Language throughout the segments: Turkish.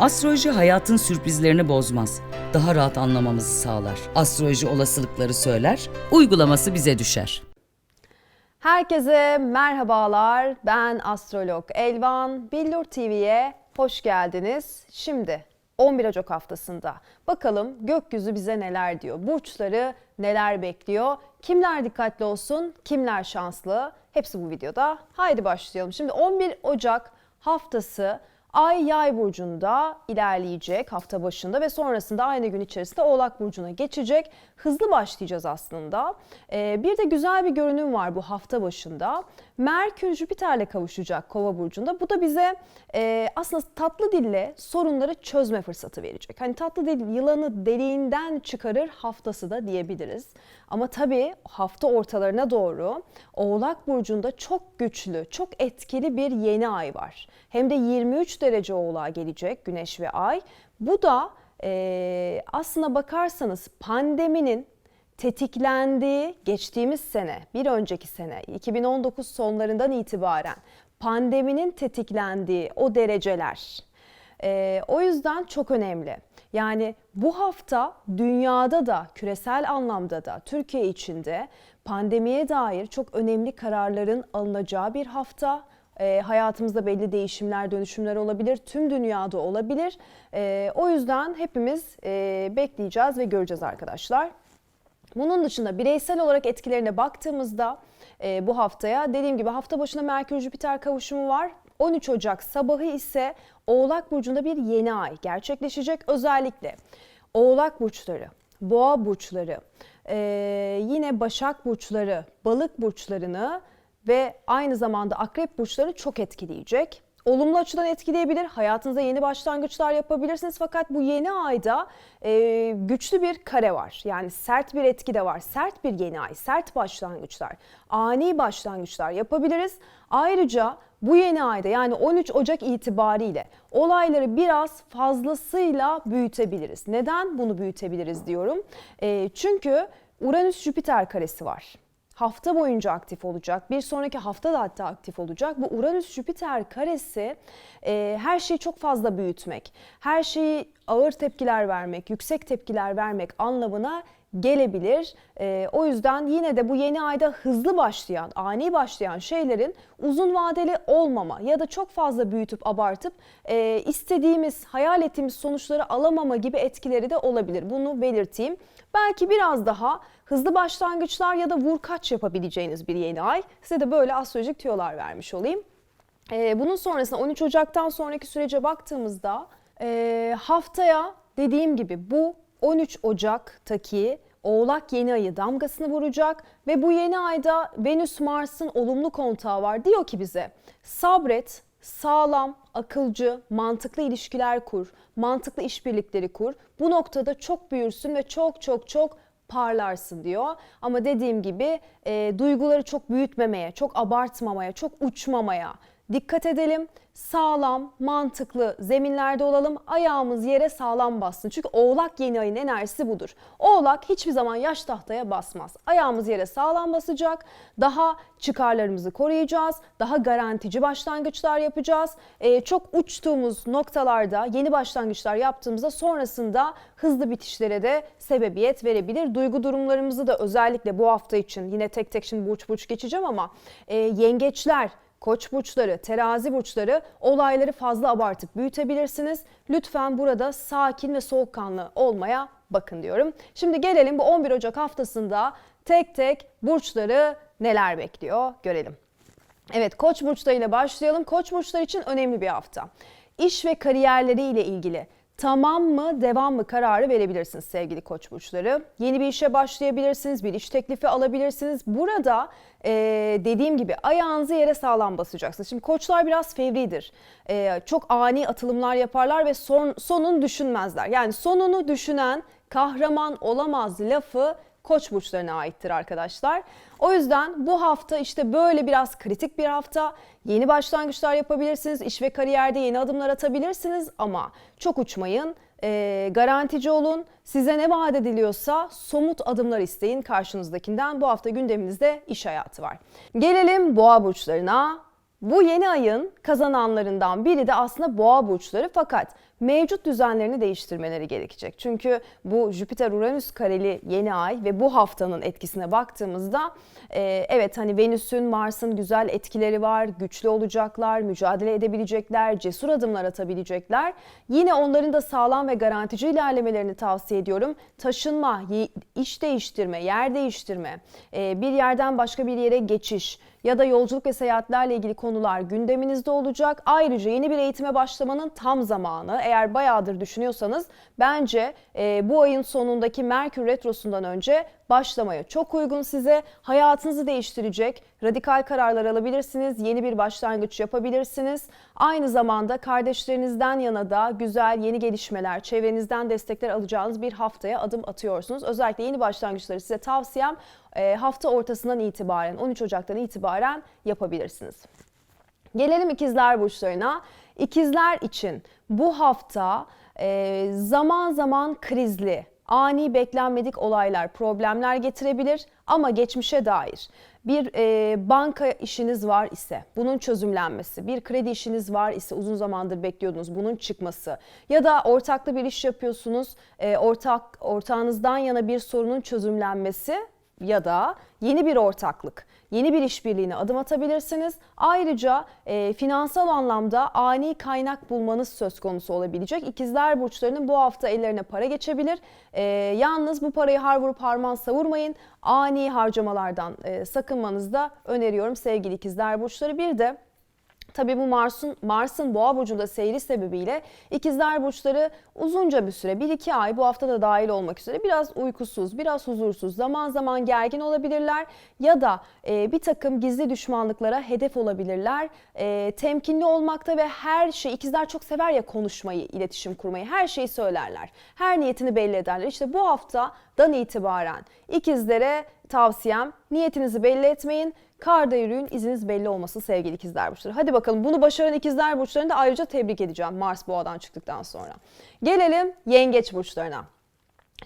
Astroloji hayatın sürprizlerini bozmaz. Daha rahat anlamamızı sağlar. Astroloji olasılıkları söyler, uygulaması bize düşer. Herkese merhabalar. Ben astrolog Elvan. Billur TV'ye hoş geldiniz. Şimdi 11 Ocak haftasında bakalım gökyüzü bize neler diyor? Burçları neler bekliyor? Kimler dikkatli olsun? Kimler şanslı? Hepsi bu videoda. Haydi başlayalım. Şimdi 11 Ocak haftası Ay Yay burcunda ilerleyecek hafta başında ve sonrasında aynı gün içerisinde Oğlak burcuna geçecek. Hızlı başlayacağız aslında. Ee, bir de güzel bir görünüm var bu hafta başında. Merkür Jüpiter'le kavuşacak Kova burcunda. Bu da bize e, aslında tatlı dille sorunları çözme fırsatı verecek. Hani tatlı dil yılanı deliğinden çıkarır haftası da diyebiliriz. Ama tabii hafta ortalarına doğru Oğlak burcunda çok güçlü, çok etkili bir yeni ay var. Hem de 23 derece Oğlak'a gelecek Güneş ve Ay. Bu da e, aslına bakarsanız pandeminin tetiklendiği geçtiğimiz sene, bir önceki sene 2019 sonlarından itibaren pandeminin tetiklendiği o dereceler. Ee, o yüzden çok önemli. Yani bu hafta dünyada da küresel anlamda da Türkiye içinde pandemiye dair çok önemli kararların alınacağı bir hafta. E, hayatımızda belli değişimler, dönüşümler olabilir. Tüm dünyada olabilir. E, o yüzden hepimiz e, bekleyeceğiz ve göreceğiz arkadaşlar. Bunun dışında bireysel olarak etkilerine baktığımızda e, bu haftaya dediğim gibi hafta başında Merkür Jüpiter kavuşumu var. 13 Ocak sabahı ise Oğlak burcunda bir yeni ay gerçekleşecek. Özellikle Oğlak burçları, Boğa burçları, e, yine Başak burçları, Balık burçlarını ve aynı zamanda Akrep burçları çok etkileyecek olumlu açıdan etkileyebilir. Hayatınıza yeni başlangıçlar yapabilirsiniz. Fakat bu yeni ayda e, güçlü bir kare var. Yani sert bir etki de var. Sert bir yeni ay, sert başlangıçlar, ani başlangıçlar yapabiliriz. Ayrıca bu yeni ayda yani 13 Ocak itibariyle olayları biraz fazlasıyla büyütebiliriz. Neden bunu büyütebiliriz diyorum? E, çünkü Uranüs-Jüpiter karesi var hafta boyunca aktif olacak. Bir sonraki hafta da hatta aktif olacak. Bu Uranüs-Jüpiter karesi e, her şeyi çok fazla büyütmek, her şeyi ağır tepkiler vermek, yüksek tepkiler vermek anlamına gelebilir. E, o yüzden yine de bu yeni ayda hızlı başlayan, ani başlayan şeylerin uzun vadeli olmama ya da çok fazla büyütüp abartıp e, istediğimiz, hayal ettiğimiz sonuçları alamama gibi etkileri de olabilir. Bunu belirteyim. Belki biraz daha hızlı başlangıçlar ya da vurkaç yapabileceğiniz bir yeni ay. Size de böyle astrolojik tüyolar vermiş olayım. Ee, bunun sonrasında 13 Ocak'tan sonraki sürece baktığımızda e, haftaya dediğim gibi bu 13 Ocak'taki Oğlak yeni ayı damgasını vuracak ve bu yeni ayda Venüs Mars'ın olumlu kontağı var. Diyor ki bize sabret, sağlam, akılcı, mantıklı ilişkiler kur, mantıklı işbirlikleri kur. Bu noktada çok büyürsün ve çok çok çok parlarsın diyor. Ama dediğim gibi e, duyguları çok büyütmemeye, çok abartmamaya, çok uçmamaya dikkat edelim. Sağlam, mantıklı zeminlerde olalım. Ayağımız yere sağlam bassın. Çünkü Oğlak yeni ayın enerjisi budur. Oğlak hiçbir zaman yaş tahtaya basmaz. Ayağımız yere sağlam basacak. Daha çıkarlarımızı koruyacağız. Daha garantici başlangıçlar yapacağız. Ee, çok uçtuğumuz noktalarda yeni başlangıçlar yaptığımızda sonrasında hızlı bitişlere de sebebiyet verebilir. Duygu durumlarımızı da özellikle bu hafta için yine tek tek şimdi burç burç geçeceğim ama e, yengeçler, Koç burçları, terazi burçları olayları fazla abartıp büyütebilirsiniz. Lütfen burada sakin ve soğukkanlı olmaya bakın diyorum. Şimdi gelelim bu 11 Ocak haftasında tek tek burçları neler bekliyor görelim. Evet Koç burçlarıyla başlayalım. Koç burçları için önemli bir hafta. İş ve kariyerleriyle ilgili tamam mı devam mı kararı verebilirsiniz sevgili koç burçları. Yeni bir işe başlayabilirsiniz, bir iş teklifi alabilirsiniz. Burada e, dediğim gibi ayağınızı yere sağlam basacaksınız. Şimdi koçlar biraz fevridir. E, çok ani atılımlar yaparlar ve son, sonunu düşünmezler. Yani sonunu düşünen kahraman olamaz lafı koç burçlarına aittir arkadaşlar. O yüzden bu hafta işte böyle biraz kritik bir hafta. Yeni başlangıçlar yapabilirsiniz, iş ve kariyerde yeni adımlar atabilirsiniz ama çok uçmayın. E, garantici olun. Size ne vaat ediliyorsa somut adımlar isteyin karşınızdakinden. Bu hafta gündeminizde iş hayatı var. Gelelim boğa burçlarına. Bu yeni ayın kazananlarından biri de aslında boğa burçları fakat mevcut düzenlerini değiştirmeleri gerekecek. Çünkü bu Jüpiter-Uranüs kareli yeni ay ve bu haftanın etkisine baktığımızda e, evet hani Venüs'ün, Mars'ın güzel etkileri var, güçlü olacaklar, mücadele edebilecekler, cesur adımlar atabilecekler. Yine onların da sağlam ve garantici ilerlemelerini tavsiye ediyorum. Taşınma, iş değiştirme, yer değiştirme, e, bir yerden başka bir yere geçiş ya da yolculuk ve seyahatlerle ilgili konular gündeminizde olacak. Ayrıca yeni bir eğitime başlamanın tam zamanı. Eğer bayağıdır düşünüyorsanız bence e, bu ayın sonundaki Merkür Retrosu'ndan önce başlamaya çok uygun size. Hayatınızı değiştirecek radikal kararlar alabilirsiniz. Yeni bir başlangıç yapabilirsiniz. Aynı zamanda kardeşlerinizden yana da güzel yeni gelişmeler, çevrenizden destekler alacağınız bir haftaya adım atıyorsunuz. Özellikle yeni başlangıçları size tavsiyem e, hafta ortasından itibaren 13 Ocak'tan itibaren yapabilirsiniz. Gelelim ikizler burçlarına. İkizler için bu hafta e, zaman zaman krizli, ani beklenmedik olaylar, problemler getirebilir ama geçmişe dair. Bir e, banka işiniz var ise bunun çözümlenmesi, bir kredi işiniz var ise uzun zamandır bekliyordunuz bunun çıkması ya da ortaklı bir iş yapıyorsunuz, e, ortak ortağınızdan yana bir sorunun çözümlenmesi ya da yeni bir ortaklık, yeni bir işbirliğine adım atabilirsiniz. Ayrıca e, finansal anlamda ani kaynak bulmanız söz konusu olabilecek. İkizler burçlarının bu hafta ellerine para geçebilir. E, yalnız bu parayı har vurup harman savurmayın. Ani harcamalardan e, sakınmanızı da öneriyorum sevgili ikizler burçları. Bir de Tabii bu Mars'ın Mars'ın Boğa burcunda seyri sebebiyle ikizler burçları uzunca bir süre 1-2 ay bu hafta da dahil olmak üzere biraz uykusuz, biraz huzursuz, zaman zaman gergin olabilirler ya da e, bir takım gizli düşmanlıklara hedef olabilirler. E, temkinli olmakta ve her şey ikizler çok sever ya konuşmayı, iletişim kurmayı, her şeyi söylerler. Her niyetini belli ederler. İşte bu haftadan itibaren ikizlere tavsiyem niyetinizi belli etmeyin. Karda yürüyün, iziniz belli olması sevgili ikizler burçları. Hadi bakalım bunu başaran ikizler burçlarını da ayrıca tebrik edeceğim Mars boğadan çıktıktan sonra. Gelelim yengeç burçlarına.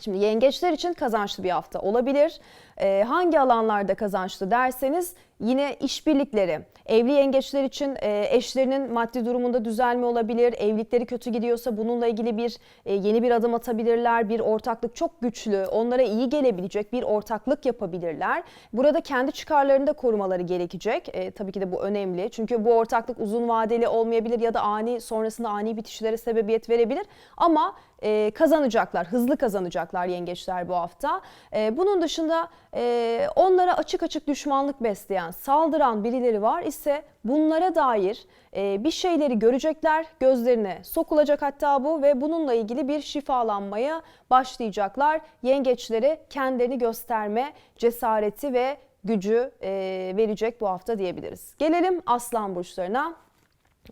Şimdi yengeçler için kazançlı bir hafta olabilir. Ee, hangi alanlarda kazançlı derseniz yine işbirlikleri. Evli yengeçler için e, eşlerinin maddi durumunda düzelme olabilir. Evlilikleri kötü gidiyorsa bununla ilgili bir e, yeni bir adım atabilirler. Bir ortaklık çok güçlü, onlara iyi gelebilecek bir ortaklık yapabilirler. Burada kendi çıkarlarını da korumaları gerekecek. E, tabii ki de bu önemli. Çünkü bu ortaklık uzun vadeli olmayabilir ya da ani sonrasında ani bitişlere sebebiyet verebilir. Ama e, kazanacaklar, hızlı kazanacaklar yengeçler bu hafta. E, bunun dışında e, onlara açık açık düşmanlık besleyen, saldıran birileri var ise bunlara dair e, bir şeyleri görecekler, gözlerine sokulacak hatta bu ve bununla ilgili bir şifalanmaya başlayacaklar. Yengeçlere kendilerini gösterme cesareti ve gücü e, verecek bu hafta diyebiliriz. Gelelim aslan burçlarına.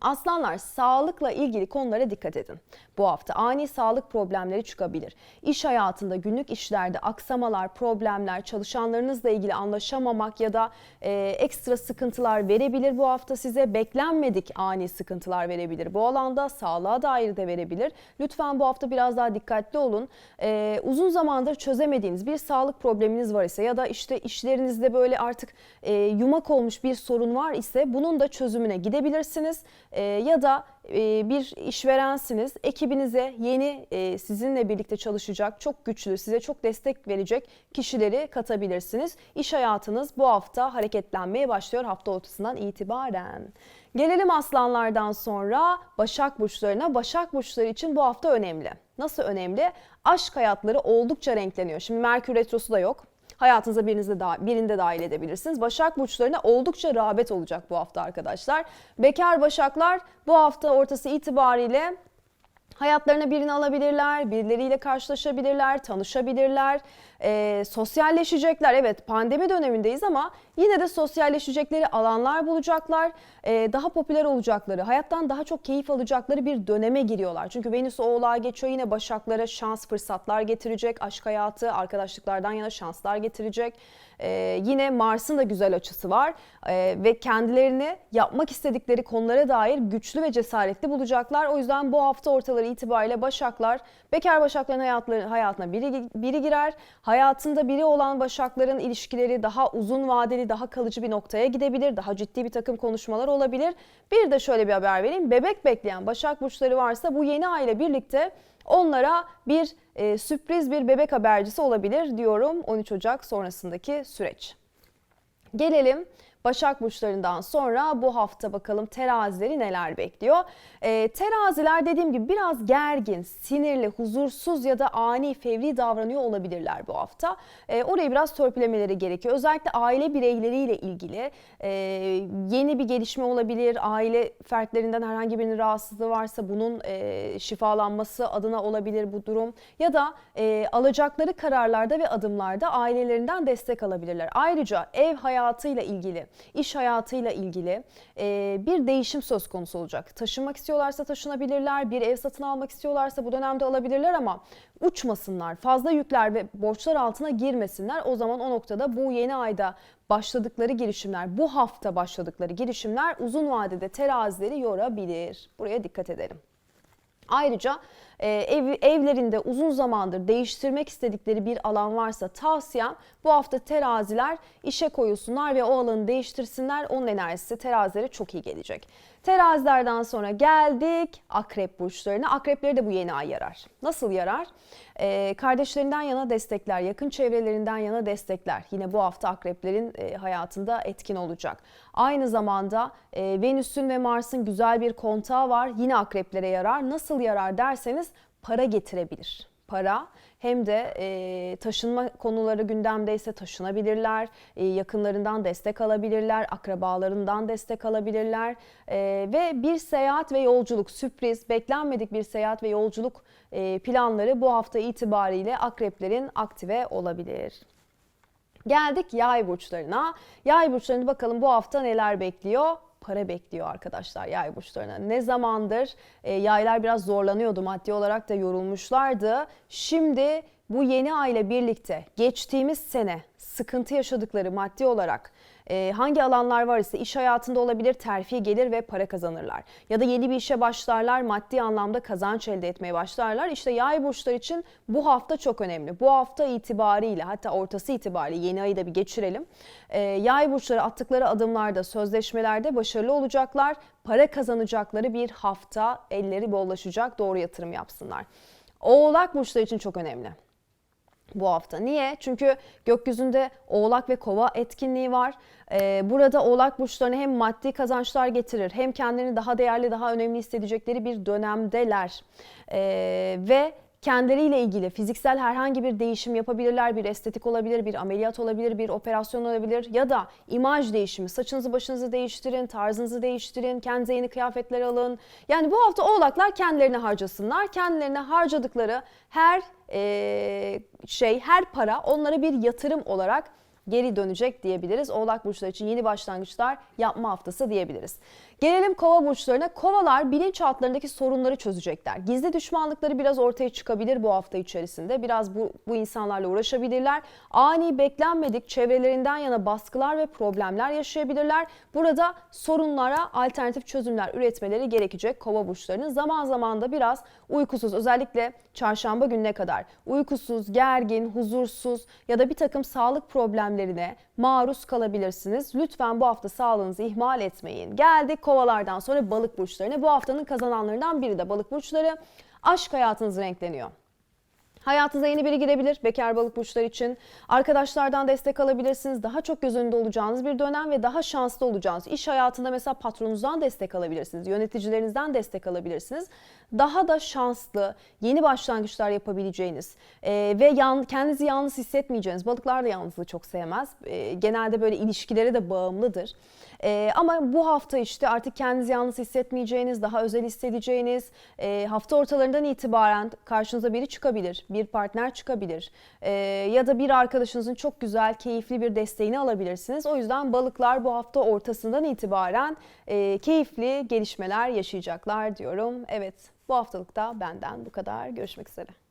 Aslanlar sağlıkla ilgili konulara dikkat edin. Bu hafta ani sağlık problemleri çıkabilir. İş hayatında günlük işlerde aksamalar, problemler, çalışanlarınızla ilgili anlaşamamak ya da e, ekstra sıkıntılar verebilir bu hafta size. Beklenmedik ani sıkıntılar verebilir. Bu alanda sağlığa dair de verebilir. Lütfen bu hafta biraz daha dikkatli olun. E, uzun zamandır çözemediğiniz bir sağlık probleminiz var ise ya da işte işlerinizde böyle artık e, yumak olmuş bir sorun var ise bunun da çözümüne gidebilirsiniz. E, ya da e, bir işverensiniz, ekibinize yeni e, sizinle birlikte çalışacak, çok güçlü, size çok destek verecek kişileri katabilirsiniz. İş hayatınız bu hafta hareketlenmeye başlıyor hafta ortasından itibaren. Gelelim aslanlardan sonra Başak burçlarına. Başak burçları için bu hafta önemli. Nasıl önemli? Aşk hayatları oldukça renkleniyor. Şimdi Merkür Retrosu da yok. Hayatınıza birinizde da, birinde dahil edebilirsiniz. Başak burçlarına oldukça rağbet olacak bu hafta arkadaşlar. Bekar başaklar bu hafta ortası itibariyle Hayatlarına birini alabilirler, birileriyle karşılaşabilirler, tanışabilirler, e, sosyalleşecekler. Evet pandemi dönemindeyiz ama yine de sosyalleşecekleri alanlar bulacaklar, e, daha popüler olacakları, hayattan daha çok keyif alacakları bir döneme giriyorlar. Çünkü Venüs Oğlağa geçiyor yine başaklara şans, fırsatlar getirecek, aşk hayatı, arkadaşlıklardan yana şanslar getirecek. E, yine Mars'ın da güzel açısı var e, ve kendilerini yapmak istedikleri konulara dair güçlü ve cesaretli bulacaklar. O yüzden bu hafta ortaları itibariyle Başaklar, bekar Başakların hayatları, hayatına biri, biri girer. Hayatında biri olan Başakların ilişkileri daha uzun vadeli daha kalıcı bir noktaya gidebilir. Daha ciddi bir takım konuşmalar olabilir. Bir de şöyle bir haber vereyim. Bebek bekleyen Başak Burçları varsa bu yeni ay ile birlikte onlara bir e, sürpriz bir bebek habercisi olabilir diyorum 13 Ocak sonrasındaki süreç. Gelelim Başak Burçlarından sonra bu hafta bakalım terazileri neler bekliyor. Ee, teraziler dediğim gibi biraz gergin, sinirli, huzursuz ya da ani, fevri davranıyor olabilirler bu hafta. Ee, orayı biraz törpülemeleri gerekiyor. Özellikle aile bireyleriyle ilgili e, yeni bir gelişme olabilir. Aile fertlerinden herhangi birinin rahatsızlığı varsa bunun e, şifalanması adına olabilir bu durum. Ya da e, alacakları kararlarda ve adımlarda ailelerinden destek alabilirler. Ayrıca ev hayatıyla ilgili iş hayatıyla ilgili e, bir değişim söz konusu olacak. Taşınmak istiyorlarsa taşınabilirler, bir ev satın almak istiyorlarsa bu dönemde alabilirler ama uçmasınlar, fazla yükler ve borçlar altına girmesinler. O zaman o noktada bu yeni ayda başladıkları girişimler, bu hafta başladıkları girişimler uzun vadede terazileri yorabilir. Buraya dikkat edelim. Ayrıca ev, evlerinde uzun zamandır değiştirmek istedikleri bir alan varsa tavsiyem bu hafta teraziler işe koyulsunlar ve o alanı değiştirsinler. Onun enerjisi terazilere çok iyi gelecek. Terazilerden sonra geldik akrep burçlarına. Akrepleri de bu yeni ay yarar. Nasıl yarar? Ee, kardeşlerinden yana destekler, yakın çevrelerinden yana destekler. Yine bu hafta akreplerin e, hayatında etkin olacak. Aynı zamanda e, Venüs'ün ve Mars'ın güzel bir kontağı var. Yine akreplere yarar. Nasıl yarar derseniz para getirebilir. Para hem de e, taşınma konuları gündemdeyse taşınabilirler, e, yakınlarından destek alabilirler, akrabalarından destek alabilirler e, ve bir seyahat ve yolculuk sürpriz, beklenmedik bir seyahat ve yolculuk e, planları bu hafta itibariyle akreplerin aktive olabilir. Geldik yay burçlarına. Yay burçlarını bakalım bu hafta neler bekliyor? Para bekliyor arkadaşlar yay burçlarına. Ne zamandır e, yaylar biraz zorlanıyordu maddi olarak da yorulmuşlardı. Şimdi bu yeni ay ile birlikte geçtiğimiz sene sıkıntı yaşadıkları maddi olarak e, hangi alanlar var ise iş hayatında olabilir, terfi gelir ve para kazanırlar. Ya da yeni bir işe başlarlar, maddi anlamda kazanç elde etmeye başlarlar. İşte yay burçlar için bu hafta çok önemli. Bu hafta itibariyle hatta ortası itibariyle yeni ayı da bir geçirelim. E, yay burçları attıkları adımlarda, sözleşmelerde başarılı olacaklar. Para kazanacakları bir hafta elleri bollaşacak, doğru yatırım yapsınlar. Oğlak burçları için çok önemli bu hafta. Niye? Çünkü gökyüzünde Oğlak ve Kova etkinliği var. Ee, burada Oğlak burçlarına hem maddi kazançlar getirir hem kendilerini daha değerli, daha önemli hissedecekleri bir dönemdeler. Ee, ve kendileriyle ilgili fiziksel herhangi bir değişim yapabilirler. Bir estetik olabilir, bir ameliyat olabilir, bir operasyon olabilir ya da imaj değişimi. Saçınızı başınızı değiştirin, tarzınızı değiştirin, kendinize yeni kıyafetler alın. Yani bu hafta oğlaklar kendilerine harcasınlar. Kendilerine harcadıkları her e, şey, her para onlara bir yatırım olarak geri dönecek diyebiliriz. Oğlak burçları için yeni başlangıçlar yapma haftası diyebiliriz. Gelelim kova burçlarına. Kovalar bilinçaltlarındaki sorunları çözecekler. Gizli düşmanlıkları biraz ortaya çıkabilir bu hafta içerisinde. Biraz bu, bu insanlarla uğraşabilirler. Ani beklenmedik çevrelerinden yana baskılar ve problemler yaşayabilirler. Burada sorunlara alternatif çözümler üretmeleri gerekecek kova burçlarının. Zaman zaman da biraz uykusuz özellikle çarşamba gününe kadar uykusuz, gergin, huzursuz ya da bir takım sağlık problemlerine maruz kalabilirsiniz. Lütfen bu hafta sağlığınızı ihmal etmeyin. Geldik kovalardan sonra balık burçlarına. Bu haftanın kazananlarından biri de balık burçları. Aşk hayatınız renkleniyor. Hayatınıza yeni biri girebilir bekar balık burçları için. Arkadaşlardan destek alabilirsiniz. Daha çok göz önünde olacağınız bir dönem ve daha şanslı olacağınız. İş hayatında mesela patronunuzdan destek alabilirsiniz. Yöneticilerinizden destek alabilirsiniz. Daha da şanslı, yeni başlangıçlar yapabileceğiniz e, ve yan, kendinizi yalnız hissetmeyeceğiniz. Balıklar da yalnızlığı çok sevmez. E, genelde böyle ilişkilere de bağımlıdır. E, ama bu hafta işte artık kendinizi yalnız hissetmeyeceğiniz, daha özel hissedeceğiniz, e, hafta ortalarından itibaren karşınıza biri çıkabilir, bir partner çıkabilir e, ya da bir arkadaşınızın çok güzel, keyifli bir desteğini alabilirsiniz. O yüzden balıklar bu hafta ortasından itibaren e, keyifli gelişmeler yaşayacaklar diyorum. Evet bu haftalık da benden bu kadar. Görüşmek üzere.